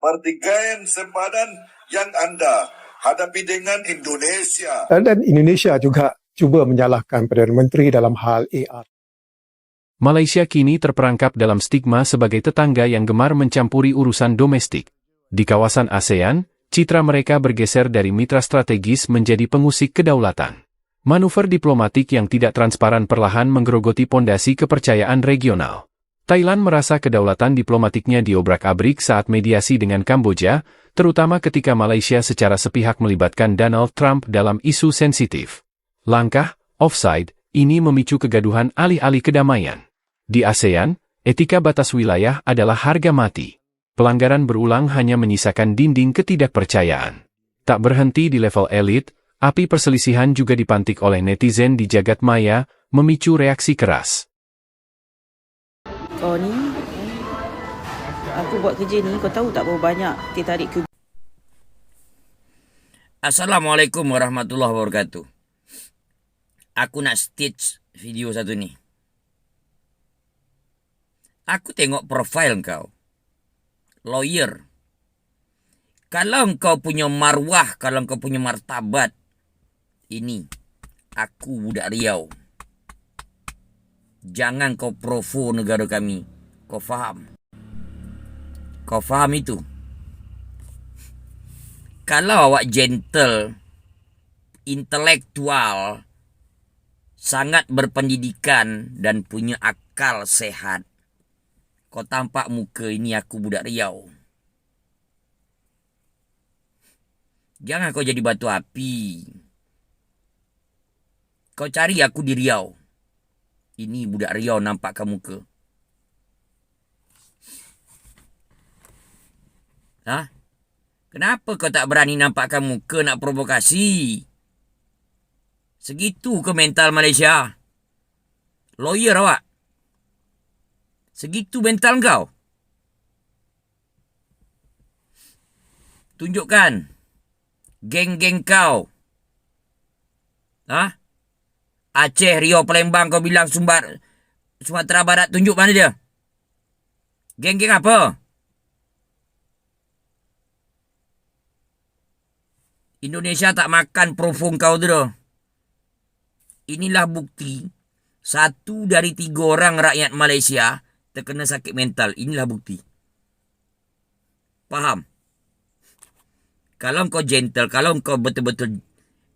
pertikaian sempadan yang anda hadapi dengan Indonesia. Dan Indonesia juga cuba menyalahkan Perdana Menteri dalam hal AR. Malaysia kini terperangkap dalam stigma sebagai tetangga yang gemar mencampuri urusan domestik. Di kawasan ASEAN, citra mereka bergeser dari mitra strategis menjadi pengusik kedaulatan. Manuver diplomatik yang tidak transparan perlahan menggerogoti pondasi kepercayaan regional. Thailand merasa kedaulatan diplomatiknya diobrak-abrik saat mediasi dengan Kamboja, terutama ketika Malaysia secara sepihak melibatkan Donald Trump dalam isu sensitif. Langkah, offside, ini memicu kegaduhan alih-alih kedamaian. Di ASEAN, etika batas wilayah adalah harga mati. Pelanggaran berulang hanya menyisakan dinding ketidakpercayaan. Tak berhenti di level elit, api perselisihan juga dipantik oleh netizen di jagat maya, memicu reaksi keras. Kau ni Aku buat kerja ni Kau tahu tak berapa banyak Dia tarik ke Assalamualaikum warahmatullahi wabarakatuh. Aku nak stitch video satu ni. Aku tengok profil kau. Lawyer. Kalau kau punya marwah, kalau kau punya martabat. Ini. Aku budak Riau. Jangan kau profo negara kami. Kau faham? Kau faham itu? Kalau awak gentle, intelektual, sangat berpendidikan dan punya akal sehat, kau tampak muka ini aku budak Riau. Jangan kau jadi batu api. Kau cari aku di Riau. Ini budak Riau nampak kamu ke? Ha? Kenapa kau tak berani nampakkan muka nak provokasi? Segitu ke mental Malaysia? Lawyer awak? Segitu mental kau? Tunjukkan. Geng-geng kau. Ha? Aceh, Rio, Palembang kau bilang Sumbar, Sumatera Barat tunjuk mana dia? Geng-geng apa? Indonesia tak makan profong kau tu dah. Inilah bukti satu dari tiga orang rakyat Malaysia terkena sakit mental. Inilah bukti. Faham? Kalau kau gentle, kalau kau betul-betul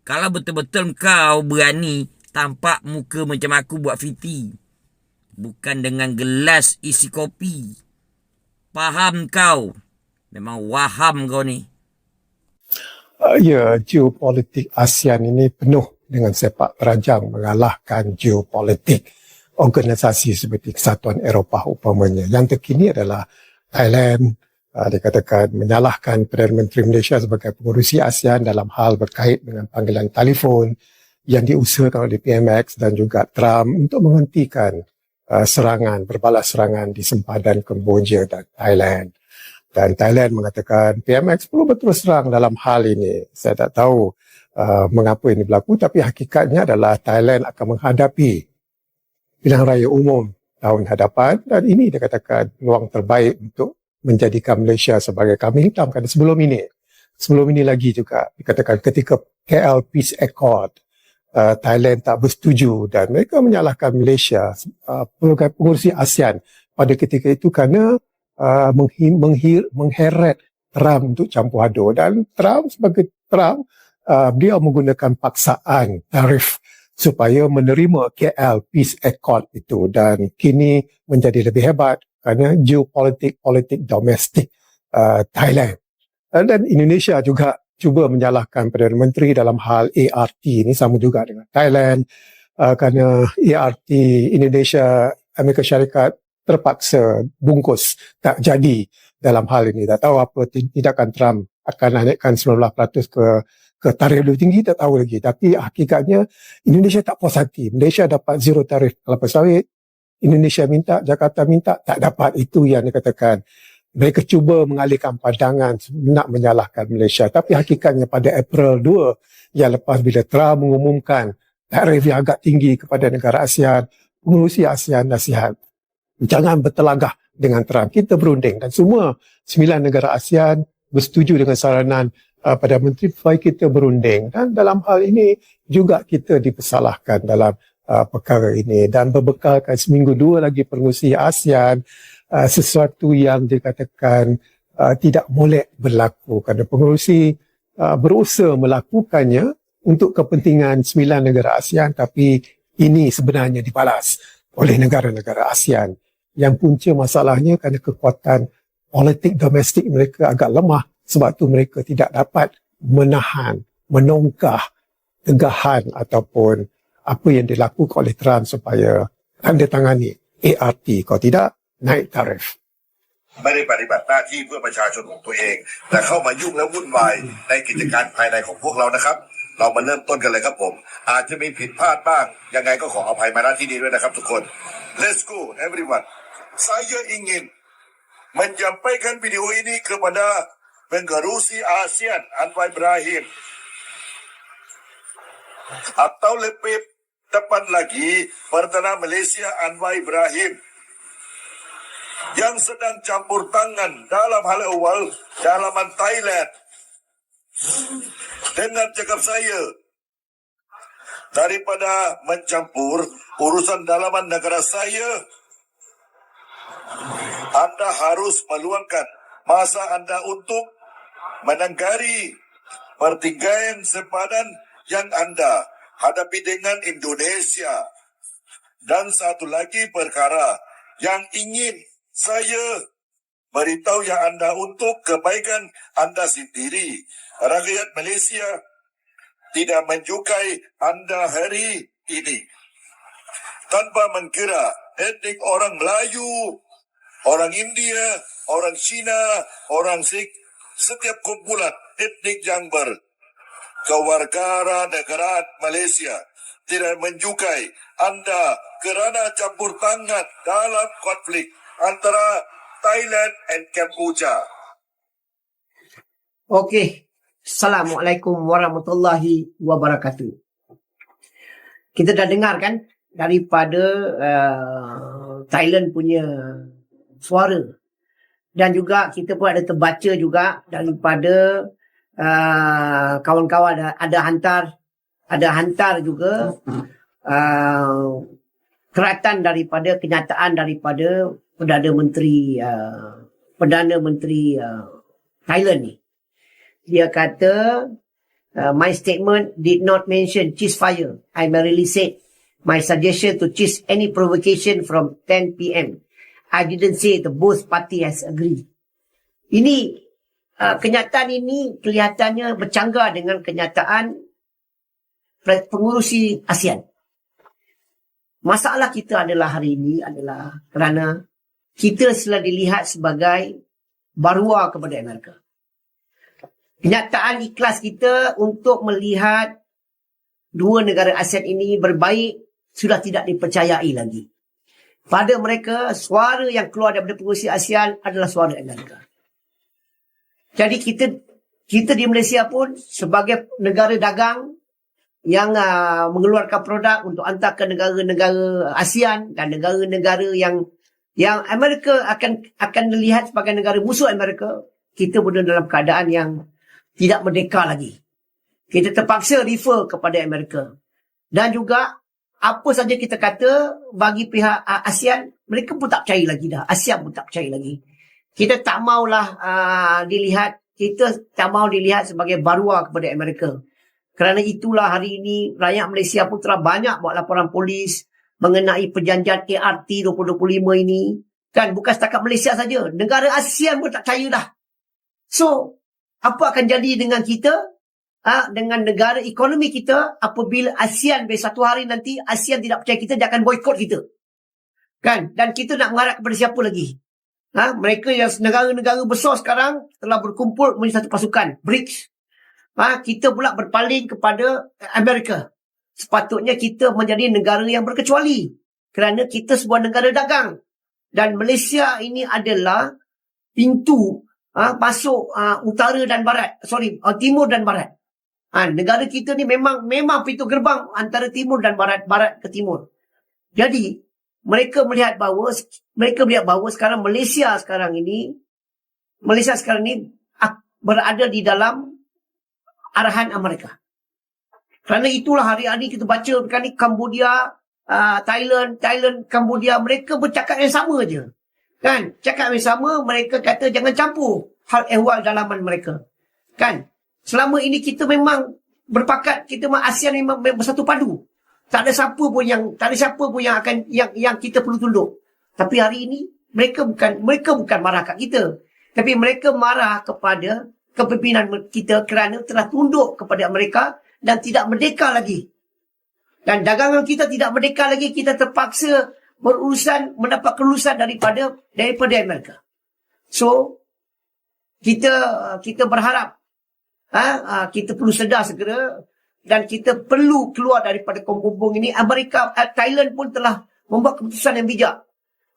kalau betul-betul kau berani Tampak muka macam aku buat fiti. Bukan dengan gelas isi kopi. Faham kau? Memang waham kau ni. Uh, ya, geopolitik ASEAN ini penuh dengan sepak terajang mengalahkan geopolitik organisasi seperti Kesatuan Eropah umpamanya. Yang terkini adalah Thailand uh, dikatakan menyalahkan Perdana Menteri Malaysia sebagai pengurusi ASEAN dalam hal berkait dengan panggilan telefon yang diusahakan oleh PMX dan juga Trump untuk menghentikan uh, serangan, berbalas serangan di sempadan Kemboja dan Thailand. Dan Thailand mengatakan PMX perlu berterus terang dalam hal ini. Saya tak tahu uh, mengapa ini berlaku tapi hakikatnya adalah Thailand akan menghadapi pilihan raya umum tahun hadapan dan ini dikatakan peluang terbaik untuk menjadikan Malaysia sebagai kami hitam kerana sebelum ini sebelum ini lagi juga dikatakan ketika KL Peace Accord uh, Thailand tak bersetuju dan mereka menyalahkan Malaysia uh, pengurusi ASEAN pada ketika itu kerana uh, menghir, mengheret Trump untuk campur aduk. Dan Trump sebagai Trump uh, dia menggunakan paksaan tarif supaya menerima KL Peace Accord itu dan kini menjadi lebih hebat kerana geopolitik politik domestik uh, Thailand. Dan Indonesia juga cuba menyalahkan Perdana Menteri dalam hal ART ini sama juga dengan Thailand uh, kerana ART Indonesia Amerika Syarikat terpaksa bungkus tak jadi dalam hal ini. Tak tahu apa tindakan Trump akan naikkan 19% ke ke tarif lebih tinggi tak tahu lagi. Tapi hakikatnya Indonesia tak puas hati. Malaysia dapat zero tarif kelapa sawit. Indonesia minta Jakarta minta tak dapat. Itu yang dikatakan mereka cuba mengalihkan pandangan nak menyalahkan Malaysia. Tapi hakikatnya pada April 2 yang lepas bila Trump mengumumkan tarif yang agak tinggi kepada negara ASEAN, pengurusi ASEAN nasihat. Jangan bertelagah dengan terang. Kita berunding dan semua sembilan negara ASEAN bersetuju dengan saranan uh, Perdana Menteri supaya kita berunding. Dan dalam hal ini juga kita dipersalahkan dalam uh, perkara ini dan berbekalkan seminggu dua lagi pengurusi ASEAN uh, sesuatu yang dikatakan uh, tidak boleh berlaku. Kerana pengurusi uh, berusaha melakukannya untuk kepentingan sembilan negara ASEAN tapi ini sebenarnya dibalas oleh negara-negara ASEAN. Yang punca masalahnya kerana kekuatan politik domestik mereka agak lemah sebab tu mereka tidak dapat menahan, menongkah tegahan ataupun apa yang dilakukan oleh Trump supaya tanda tangani ART kalau tidak naik tarif. ไม่ได้ปฏิบัติหน้าที่เพื่อประชาชนของตัวเอง แต่เข้ามายุ่งและวุ่นวายในกิจการภายในของพวกเรานะครับ เรามาเริ่มต้นกันเลยครับผม อาจจะมีผิดพลาดบ้าง ยังไงก็ขออภัยมาณที่นี้ด้วยนะครับทุกคน Let's go everyone saya ingin menyampaikan video ini kepada pengerusi ASEAN Anwar Ibrahim atau lebih tepat lagi Perdana Malaysia Anwar Ibrahim yang sedang campur tangan dalam hal awal dalaman Thailand dengan cakap saya daripada mencampur urusan dalaman negara saya anda harus meluangkan masa anda untuk menenggari pertingkaian sepadan yang anda hadapi dengan Indonesia. Dan satu lagi perkara yang ingin saya beritahu yang anda untuk kebaikan anda sendiri. Rakyat Malaysia tidak menyukai anda hari ini. Tanpa mengkira etnik orang Melayu, orang India, orang Cina, orang Sikh, setiap kumpulan etnik yang berkewarganegaraan Malaysia tidak menyukai anda kerana campur tangan dalam konflik antara Thailand and Cambodia. Okey. Assalamualaikum warahmatullahi wabarakatuh. Kita dah dengar kan daripada uh, Thailand punya suara. Dan juga kita pun ada terbaca juga daripada uh, kawan-kawan ada, ada hantar ada hantar juga uh, keratan daripada kenyataan daripada Perdana Menteri uh, Perdana Menteri uh, Thailand ni. Dia kata uh, my statement did not mention ceasefire. I merely said my suggestion to cease any provocation from 10 p.m. I didn't say the both party has agreed. Ini uh, kenyataan ini kelihatannya bercanggah dengan kenyataan pengurusi ASEAN. Masalah kita adalah hari ini adalah kerana kita selalu dilihat sebagai barua kepada Amerika. Kenyataan ikhlas kita untuk melihat dua negara ASEAN ini berbaik sudah tidak dipercayai lagi. Pada mereka, suara yang keluar daripada pengurusi ASEAN adalah suara Amerika. Jadi kita kita di Malaysia pun sebagai negara dagang yang uh, mengeluarkan produk untuk hantar ke negara-negara ASEAN dan negara-negara yang yang Amerika akan akan dilihat sebagai negara musuh Amerika, kita berada dalam keadaan yang tidak merdeka lagi. Kita terpaksa refer kepada Amerika. Dan juga apa saja kita kata bagi pihak uh, ASEAN, mereka pun tak percaya lagi dah. ASEAN pun tak percaya lagi. Kita tak maulah uh, dilihat, kita tak mau dilihat sebagai barua kepada Amerika. Kerana itulah hari ini rakyat Malaysia pun telah banyak buat laporan polis mengenai perjanjian ART 2025 ini. Kan bukan setakat Malaysia saja. Negara ASEAN pun tak percaya dah. So, apa akan jadi dengan kita? Ha, dengan negara ekonomi kita apabila ASEAN besok satu hari nanti ASEAN tidak percaya kita dia akan boykot kita. Kan? Dan kita nak mengharap kepada siapa lagi? Ha, mereka yang negara-negara besar sekarang telah berkumpul menjadi satu pasukan, BRICS ha, kita pula berpaling kepada Amerika. Sepatutnya kita menjadi negara yang berkecuali. Kerana kita sebuah negara dagang. Dan Malaysia ini adalah pintu ha, masuk ha, utara dan barat. Sorry, uh, timur dan barat. Ha, negara kita ni memang memang pintu gerbang antara timur dan barat, barat ke timur. Jadi, mereka melihat bahawa mereka melihat bahawa sekarang Malaysia sekarang ini Malaysia sekarang ini berada di dalam arahan Amerika. Kerana itulah hari-hari kita baca kan ni Cambodia, uh, Thailand, Thailand, Cambodia mereka bercakap yang sama je. Kan? Cakap yang sama mereka kata jangan campur hal ehwal dalaman mereka. Kan? Selama ini kita memang berpakat kita memang ASEAN memang memang bersatu padu. Tak ada siapa pun yang tak ada siapa pun yang akan yang yang kita perlu tunduk. Tapi hari ini mereka bukan mereka bukan marah kat kita. Tapi mereka marah kepada kepimpinan kita kerana telah tunduk kepada mereka dan tidak merdeka lagi. Dan dagangan kita tidak merdeka lagi, kita terpaksa berurusan mendapat kelulusan daripada daripada Amerika. So kita kita berharap ha, ha, kita perlu sedar segera dan kita perlu keluar daripada kongkong ini. Amerika, eh, Thailand pun telah membuat keputusan yang bijak.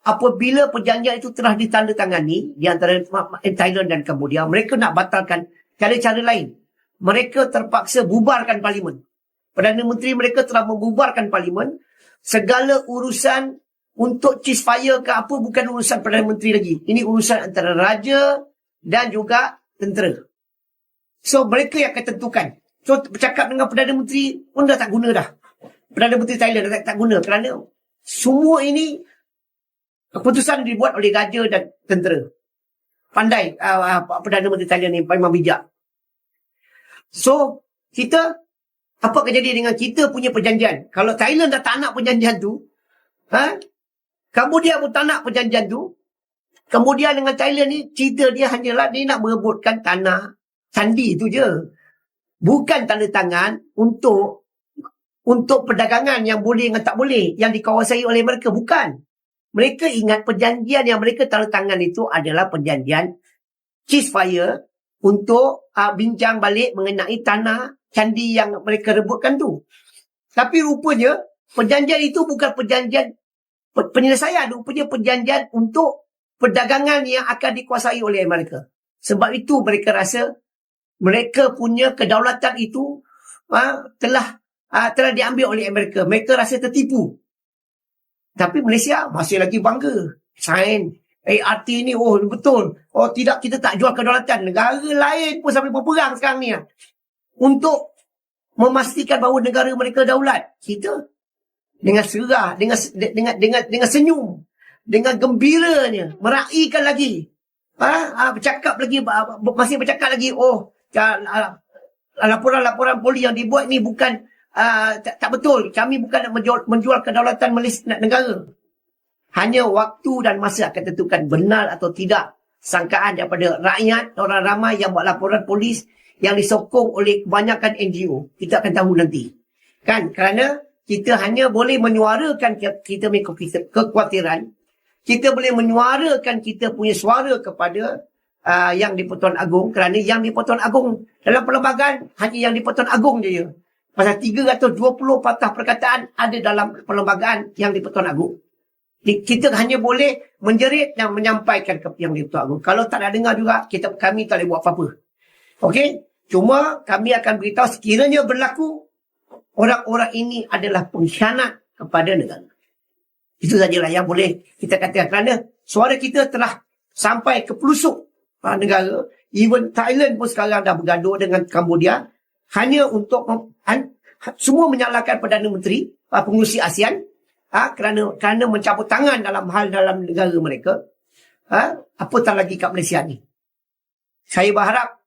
Apabila perjanjian itu telah ditandatangani di antara Thailand dan Cambodia, mereka nak batalkan cara-cara lain. Mereka terpaksa bubarkan parlimen. Perdana Menteri mereka telah membubarkan parlimen. Segala urusan untuk ceasefire ke apa bukan urusan Perdana Menteri lagi. Ini urusan antara raja dan juga tentera. So mereka yang akan tentukan. So bercakap dengan Perdana Menteri pun dah tak guna dah. Perdana Menteri Thailand dah tak, tak guna kerana semua ini keputusan dibuat oleh raja dan tentera. Pandai uh, uh, Perdana Menteri Thailand ni memang bijak. So kita apa akan jadi dengan kita punya perjanjian? Kalau Thailand dah tak nak perjanjian tu, ha? Cambodia pun tak nak perjanjian tu. Kemudian dengan Thailand ni cerita dia hanyalah dia nak merebutkan tanah sandi tu je. Bukan tanda tangan untuk untuk perdagangan yang boleh dengan tak boleh yang dikuasai oleh mereka bukan. Mereka ingat perjanjian yang mereka tanda tangan itu adalah perjanjian ceasefire untuk uh, bincang balik mengenai tanah candi yang mereka rebutkan tu. Tapi rupanya perjanjian itu bukan perjanjian pe- penyelesaian, rupanya perjanjian untuk perdagangan yang akan dikuasai oleh Amerika. Sebab itu mereka rasa mereka punya kedaulatan itu uh, telah uh, telah diambil oleh Amerika. Mereka rasa tertipu. Tapi Malaysia masih lagi bangga. Sign ART ni, oh betul. Oh tidak, kita tak jual kedaulatan. Negara lain pun sampai berperang sekarang ni. Untuk memastikan bahawa negara mereka daulat. Kita dengan serah, dengan dengan dengan dengan senyum, dengan gembiranya, meraihkan lagi. Ha, ha bercakap lagi masih bercakap lagi, oh ah, laporan-laporan poli yang dibuat ni bukan uh, tak, tak betul. Kami bukan nak menjual, menjual kedaulatan Malaysia negara. Hanya waktu dan masa akan tentukan benar atau tidak sangkaan daripada rakyat, orang ramai yang buat laporan polis yang disokong oleh kebanyakan NGO. Kita akan tahu nanti. Kan? Kerana kita hanya boleh menyuarakan kita punya kekhawatiran. Kita boleh menyuarakan kita punya suara kepada uh, yang di Pertuan Agong. Kerana yang di Pertuan Agong dalam perlembagaan hanya yang di Pertuan Agong je. Pasal 320 patah perkataan ada dalam perlembagaan yang di Pertuan Agong. Kita hanya boleh menjerit dan menyampaikan ke yang di Pertuan Agong. Kalau tak nak dengar juga, kita kami tak boleh buat apa-apa. Okey? Cuma kami akan beritahu sekiranya berlaku orang-orang ini adalah pengkhianat kepada negara. Itu sajalah yang boleh kita katakan kerana suara kita telah sampai ke pelusuk ha, negara. Even Thailand pun sekarang dah bergaduh dengan Cambodia hanya untuk han, semua menyalahkan Perdana Menteri ha, pengurusi ASEAN ha, kerana kerana mencabut tangan dalam hal dalam negara mereka. Ha, apatah lagi kat Malaysia ni. Saya berharap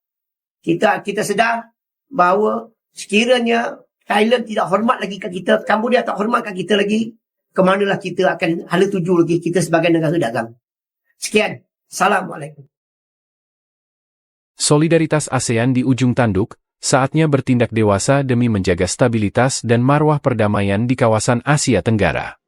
kita kita sedar bahawa sekiranya Thailand tidak hormat lagi kat kita, Cambodia tak hormat kat kita lagi, ke manalah kita akan hala tuju lagi kita sebagai negara dagang. Sekian. Assalamualaikum. Solidaritas ASEAN di ujung tanduk, saatnya bertindak dewasa demi menjaga stabilitas dan marwah perdamaian di kawasan Asia Tenggara.